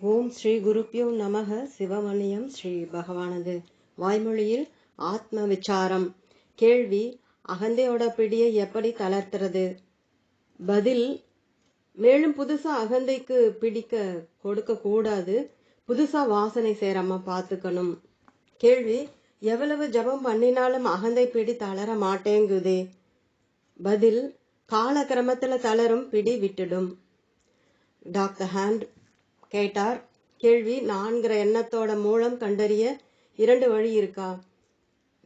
ஓம் ஸ்ரீ குருப்பியோ நமக சிவமணியம் ஸ்ரீ பகவானது. வாய்மொழியில் ஆத்ம விசாரம் கேள்வி அகந்தையோட பிடியை எப்படி தளர்த்துறது? பதில் மேலும் புதுசா அகந்தைக்கு பிடிக்க கொடுக்க கூடாது. புதுசா வாசனை சேராம பார்த்துக்கணும் கேள்வி எவ்வளவு ஜபம் பண்ணினாலும் அகந்தை பிடி தளர மாட்டேங்குதே. பதில் காலக்கிரமத்துல தளரும் பிடி விட்டுடும். டாக்டர் ஹேண்ட் கேட்டார். கேள்வி நான்கிற எண்ணத்தோட மூலம் கண்டறிய இரண்டு வழி இருக்கா?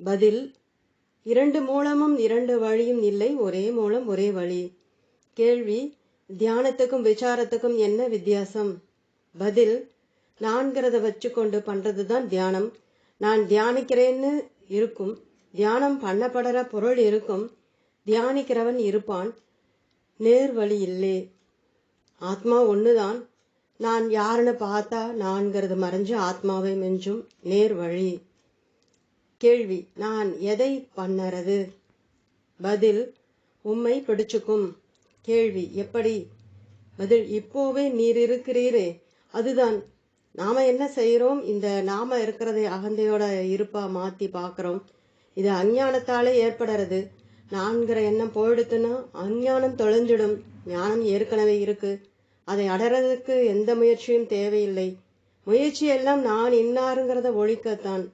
பதில் இரண்டு மூலமும் இரண்டு வழியும் இல்லை ஒரே மூலம் ஒரே வழி. கேள்வி தியானத்துக்கும் விசாரத்துக்கும் என்ன வித்தியாசம்? பதில் நான்கிறத வச்சுக்கொண்டு பண்றது தான் தியானம். நான் தியானிக்கிறேன்னு இருக்கும். தியானம் பண்ணப்படுற பொருள் இருக்கும். தியானிக்கிறவன் இருப்பான். நேர் வழி இல்லை. ஆத்மா ஒண்ணுதான். நான் யாருன்னு பார்த்தா நான்கிறது மறைஞ்சு ஆத்மாவை மெஞ்சும் நேர் வழி. கேள்வி நான் எதை பண்ணறது? பதில் உம்மை பிடிச்சுக்கும். கேள்வி எப்படி? பதில் இப்போவே நீர் இருக்கிறீரே. அதுதான் நாம என்ன செய்கிறோம் இந்த நாம இருக்கிறதை அகந்தையோட இருப்பா மாத்தி பார்க்குறோம். இது அஞ்ஞானத்தாலே ஏற்படுறது. நான்கிற எண்ணம் போயிடுத்துன்னா அஞ்ஞானம் தொலைஞ்சிடும். ஞானம் ஏற்கனவே இருக்கு. அதை அடறதுக்கு எந்த முயற்சியும் தேவையில்லை. முயற்சி எல்லாம் நான் இன்னாருங்கிறத ஒழிக்கத்தான்.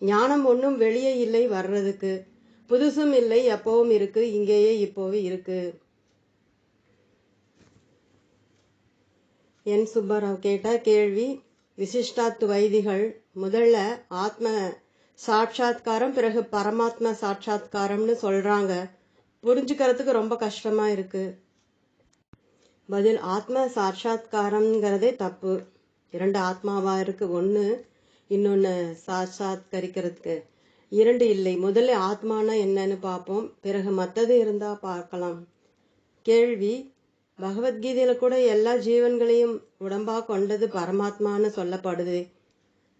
ஞானம் ஒன்றும் வெளியே இல்லை வர்றதுக்கு. புதுசும் இல்லை எப்பவும் இருக்கு இங்கேயே இப்போவே இருக்கு. என் சுப்பராவ் கேட்ட கேள்வி விசிஷ்டாத்து வைதிகள் முதல்ல ஆத்ம சாட்சாத்காரம் பிறகு பரமாத்ம சாட்சாத்காரம்னு சொல்றாங்க. புரிஞ்சுக்கிறதுக்கு ரொம்ப கஷ்டமா இருக்கு. பதில் ஆத்ம சாட்சாத்காரங்கிறதே தப்பு. இரண்டு ஆத்மாவா இருக்கு? ஒன்று இன்னொன்று சாட்சாத்கரிக்கிறதுக்கு. இரண்டு இல்லை. முதல்ல ஆத்மானா என்னன்னு பார்ப்போம். பிறகு மற்றது இருந்தா பார்க்கலாம். கேள்வி பகவத்கீதையில கூட எல்லா ஜீவன்களையும் உடம்பா கொண்டது பரமாத்மான்னு சொல்லப்படுது.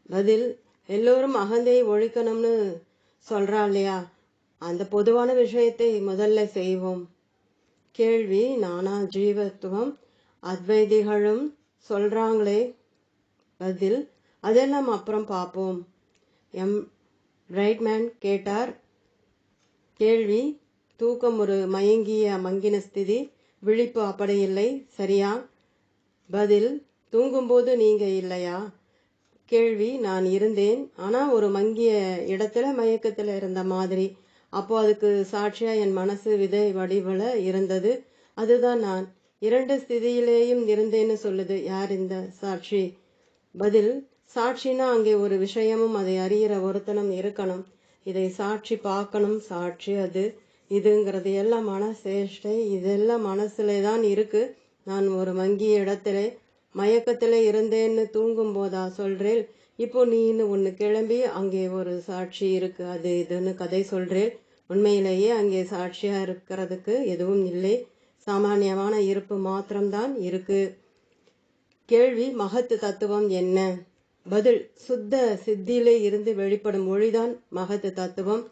பதில் எல்லோரும் அகந்தையை ஒழிக்கணும்னு சொல்றா இல்லையா? அந்த பொதுவான விஷயத்தை முதல்ல செய்வோம். கேள்வி நானா ஜீவத்துவம் அத்வைதிகளும் சொல்கிறாங்களே பதில் அதெல்லாம் அப்புறம் பார்ப்போம் எம் பிரைட்மேன் கேட்டார். கேள்வி தூக்கம் ஒரு மயங்கிய மங்கின ஸ்திதி விழிப்பு அப்படி இல்லை சரியா? பதில் தூங்கும்போது நீங்கள் இல்லையா? கேள்வி நான் இருந்தேன் ஆனால் ஒரு மங்கிய இடத்துல மயக்கத்தில் இருந்த மாதிரி. அப்போ அதுக்கு சாட்சியா என் மனசு விதை வடிவில் இருந்தது. அதுதான் நான். இரண்டு ஸ்திதியிலேயும் இருந்தேன்னு சொல்லுது யார் இந்த சாட்சி? பதில் சாட்சினா அங்கே ஒரு விஷயமும் அதை அறிகிற ஒருத்தனும் இருக்கணும். இதை சாட்சி பார்க்கணும். சாட்சி அது. இதுங்கிறது எல்லாம் மனசேஷ்டை. இதெல்லாம் மனசுல தான் இருக்கு. நான் ஒரு மங்கிய இடத்துல மயக்கத்திலே இருந்தேன்னு தூங்கும் போதா சொல்றேன் இப்போ நீன்னு ஒன்று கிளம்பி அங்கே ஒரு சாட்சி இருக்கு. அது இதுன்னு கதை சொல்கிறேன் உண்மையிலேயே அங்கே சாட்சியாக இருக்கிறதுக்கு எதுவும் இல்லை. சாமானியமான இருப்பு மாத்திரம்தான் இருக்கு. கேள்வி மகத்து தத்துவம் என்ன? பதில் சுத்த சித்தியிலே இருந்து வெளிப்படும் மொழிதான் மகத்து தத்துவம்.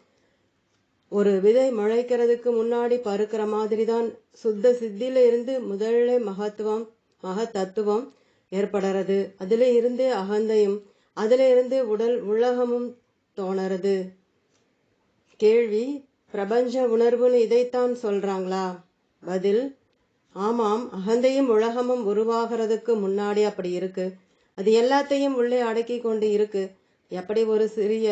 ஒரு விதை முளைக்கிறதுக்கு முன்னாடி பருக்கிற மாதிரி தான் சுத்த சித்தியில இருந்து முதல்ல மகத்துவம் மக தத்துவம் ஏற்படுறது. அதுல இருந்து அகந்தையும் அதுல இருந்து உடல் உலகமும் தோணறது. கேள்வி பிரபஞ்ச உணர்வுன்னு இதைத்தான் சொல்றாங்களா? பதில் ஆமாம் அகந்தையும் உலகமும் உருவாகிறதுக்கு முன்னாடி அப்படி இருக்கு. அது எல்லாத்தையும் உள்ளே அடக்கி கொண்டு இருக்கு. எப்படி ஒரு சிறிய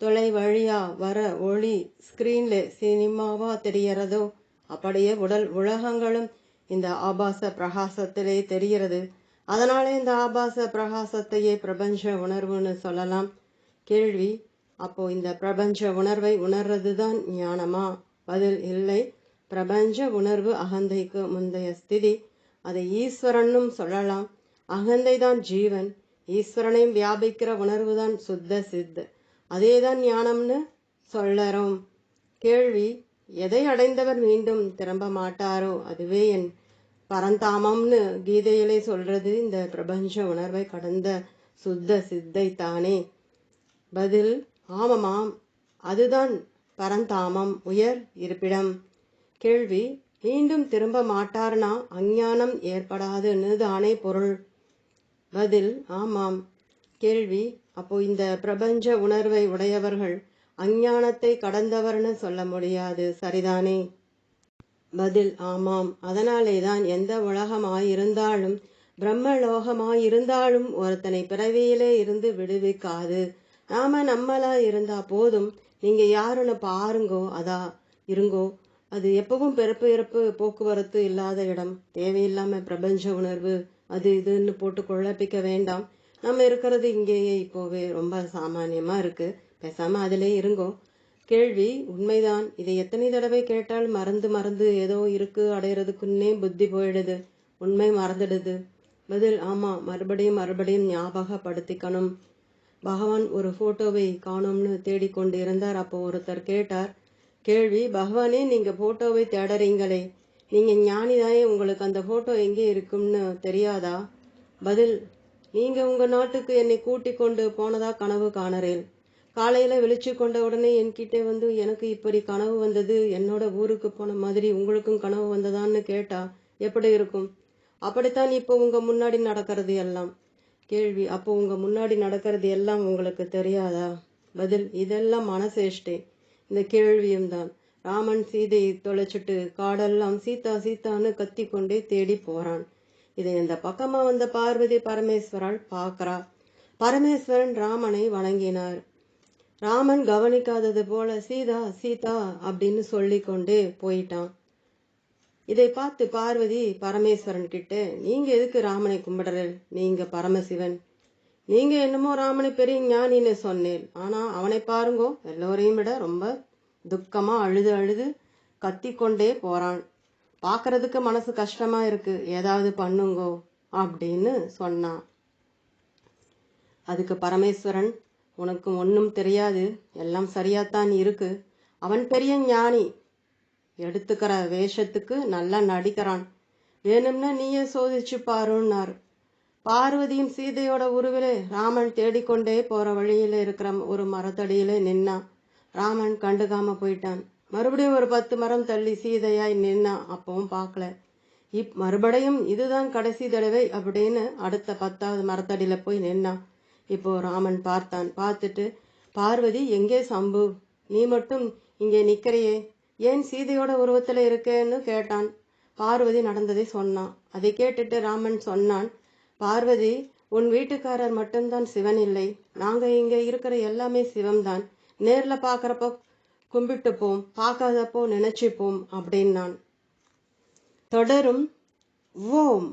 தொலை வழியா வர ஒளி ஸ்கிரீன்ல சினிமாவா தெரியறதோ அப்படியே உடல் உலகங்களும் இந்த ஆபாச பிரகாசத்திலே தெரிகிறது. அதனாலே இந்த ஆபாச பிரகாசத்தையே பிரபஞ்ச உணர்வுன்னு சொல்லலாம். கேள்வி அப்போ இந்த பிரபஞ்ச உணர்வை உணர்றதுதான் ஞானமா? பதில் இல்லை. பிரபஞ்ச உணர்வு அகந்தைக்கு முந்தைய ஸ்திதி. அதை ஈஸ்வரனும் சொல்லலாம். அகந்தை தான் ஜீவன். ஈஸ்வரனையும் வியாபிக்கிற உணர்வு தான் சுத்த. அதே தான் ஞானம்னு சொல்லறோம். கேள்வி எதை அடைந்தவர் மீண்டும் திரும்ப மாட்டாரோ? அதுவே என் பரந்தாமம்னு கீதையிலே சொல்றது இந்த பிரபஞ்ச உணர்வை கடந்த சுத்த சித்தை தானே. பதில் ஆமமாம் அதுதான் பரந்தாமம் உயர் இருப்பிடம். கேள்வி மீண்டும் திரும்ப மாட்டார்னா அஞ்ஞானம் ஏற்படாதுன்னு தானே பொருள். பதில் ஆமாம். கேள்வி அப்போ இந்த பிரபஞ்ச உணர்வை உடையவர்கள் அஞ்ஞானத்தை கடந்தவர்னு சொல்ல முடியாது சரிதானே? பதில் ஆமாம். அதனாலே தான் எந்த உலகமாயிருந்தாலும் பிரம்மலோகமாயிருந்தாலும் ஒருத்தனை பிறவியிலே இருந்து விடுவிக்காது. நாம நம்மளா இருந்தா போதும். நீங்க யாருன்னு பாருங்கோ அதா இருங்கோ. அது எப்பவும் பிறப்பு இறப்பு போக்குவரத்து இல்லாத இடம். தேவையில்லாம பிரபஞ்ச உணர்வு அது இதுன்னு போட்டு குழப்பிக்க வேண்டாம். நம்ம இருக்கிறது இங்கேயே இப்போவே ரொம்ப சாமானியமா இருக்கு. பேசாம அதிலே இருங்கோ. கேள்வி உண்மைதான். இதை எத்தனை தடவை கேட்டால் மறந்து மறந்து ஏதோ இருக்கு அடையிறதுக்குன்னே புத்தி போயிடுது. உண்மை மறந்துடுது. பதில் ஆமா மறுபடியும் மறுபடியும் ஞாபகப்படுத்திக்கணும். பகவான் ஒரு போட்டோவை காணோம்னு தேடிக்கொண்டு இருந்தார் அப்போ ஒருத்தர் கேட்டார் கேள்வி பகவானே நீங்க போட்டோவை தேடறீங்களே. நீங்க ஞானிதாயே உங்களுக்கு அந்த போட்டோ எங்கே இருக்கும்னு தெரியாதா? பதில் நீங்க உங்க நாட்டுக்கு என்னை கூட்டி கொண்டு போனதா கனவு காணறேன். காலையில் வெளிச்சு கொண்ட உடனே என்கிட்ட வந்து எனக்கு இப்படி கனவு வந்தது. என்னோட ஊருக்கு போன மாதிரி உங்களுக்கும் கனவு வந்ததான்னு கேட்டா எப்படி இருக்கும்? அப்படித்தான் இப்போ உங்கள் முன்னாடி நடக்கிறது எல்லாம். கேள்வி அப்போ உங்கள் முன்னாடி நடக்கிறது எல்லாம் உங்களுக்கு தெரியாதா? பதில் இதெல்லாம் மனசேஷ்டே. இந்த கேள்வியும் தான். ராமன் சீதையை தொலைச்சிட்டு காடெல்லாம் சீதா சீதான்னு கத்தி கொண்டே தேடி போறான். இதை இந்த பக்கமா வந்த பார்வதி பரமேஸ்வரால் பார்க்குறா. பரமேஸ்வரன் ராமனை வணங்கினார். ராமன் கவனிக்காதது போல சீதா சீதா அப்படின்னு சொல்லி போயிட்டான். இதை பார்த்து பார்வதி பரமேஸ்வரன் கிட்ட நீங்க எதுக்கு ராமனை கும்பிடுறல் நீங்க பரமசிவன். நீங்க என்னமோ ராமனை பெரிய ஞானின்னு சொன்னேன் ஆனா அவனை பாருங்கோ எல்லோரையும் விட ரொம்ப துக்கமா அழுது அழுது கத்தி கொண்டே போறான். பார்க்கறதுக்கு மனசு கஷ்டமா இருக்கு. ஏதாவது பண்ணுங்கோ அப்படின்னு சொன்னான். அதுக்கு பரமேஸ்வரன் உனக்கு ஒன்றும் தெரியாது. எல்லாம் சரியாத்தான் இருக்கு. அவன் பெரிய ஞானி. எடுத்துக்கிற வேஷத்துக்கு நல்லா நடிக்கிறான் வேணும்னா நீயே சோதிச்சு பாருன்னார். பார்வதியும் சீதையோட உருவிலே ராமன் தேடிக்கொண்டே போற வழியில இருக்கிற ஒரு மரத்தடியில நின்னான். ராமன் கண்டுக்காம போயிட்டான். மறுபடியும் ஒரு பத்து மரம் தள்ளி சீதையாய் நின்னான். அப்பவும் பார்க்கல. இப் மறுபடியும் இதுதான் கடைசி தடவை அப்படின்னு அடுத்த பத்தாவது மரத்தடியில போய் நின்னான். இப்போ ராமன் பார்த்தான். பார்த்துட்டு பார்வதி எங்கே சம்பு? நீ மட்டும் இங்கே நிற்கிறையே ஏன் சீதையோட உருவத்தில் இருக்கேன்னு கேட்டான். பார்வதி நடந்ததை சொன்னான். அதை கேட்டுட்டு ராமன் சொன்னான் பார்வதி உன் வீட்டுக்காரர் மட்டும்தான் சிவன் இல்லை. நாங்கள் இங்கே இருக்கிற எல்லாமே சிவம்தான். நேரில் பாக்குறப்போ கும்பிட்டுப்போம். பார்க்காதப்போ நினச்சிப்போம் அப்படின்னான். தொடரும் ஓம்.